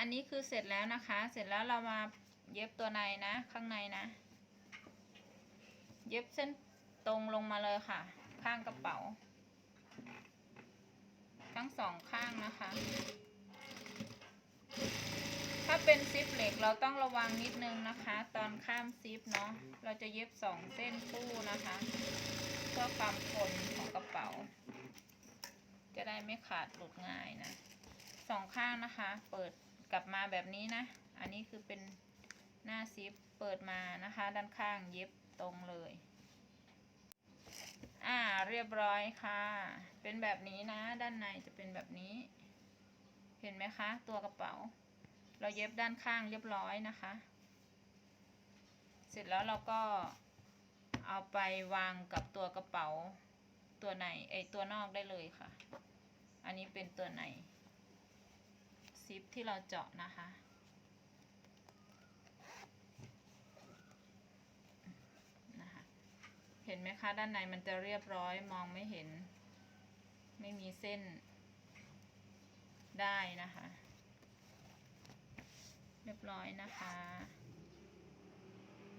อันนี้คือเสร็จแล้วนะคะ เสร็จแล้วเรามาเย็บตัวในนะ ข้างในนะ เย็บเส้นตรงลงมาเลยค่ะ ข้างกระเป๋า ทั้งสองข้างนะคะ ถ้าเป็นซิปเหล็กเราต้องระวังนิดนึงนะคะ ตอนข้ามซิปเนาะ เราจะเย็บสองเส้นคู่นะคะ เพื่อความทนของกระเป๋า จะได้ไม่ขาดหลุดง่ายนะสองข้างนะคะ เปิด กลับมาแบบนี้นะ อันนี้คือเป็นหน้าซิปเปิดมานะคะ ด้านข้างเย็บตรงเลย อ่าเรียบร้อยค่ะ เป็นแบบนี้นะ ด้านในจะเป็นแบบนี้ เห็นไหมคะ ตัวกระเป๋า เราเย็บด้านข้างเรียบร้อยนะคะ เสร็จแล้วเราก็เอาไปวางกับตัวกระเป๋าตัวในไอตัวนอกได้เลยค่ะ อันนี้เป็นตัวใน ซิปที่เราเจาะนะคะ นะคะ เห็นไหมคะ ด้านในมันจะเรียบร้อยมองไม่เห็น ไม่มีเส้นได้นะคะ เรียบร้อยนะคะ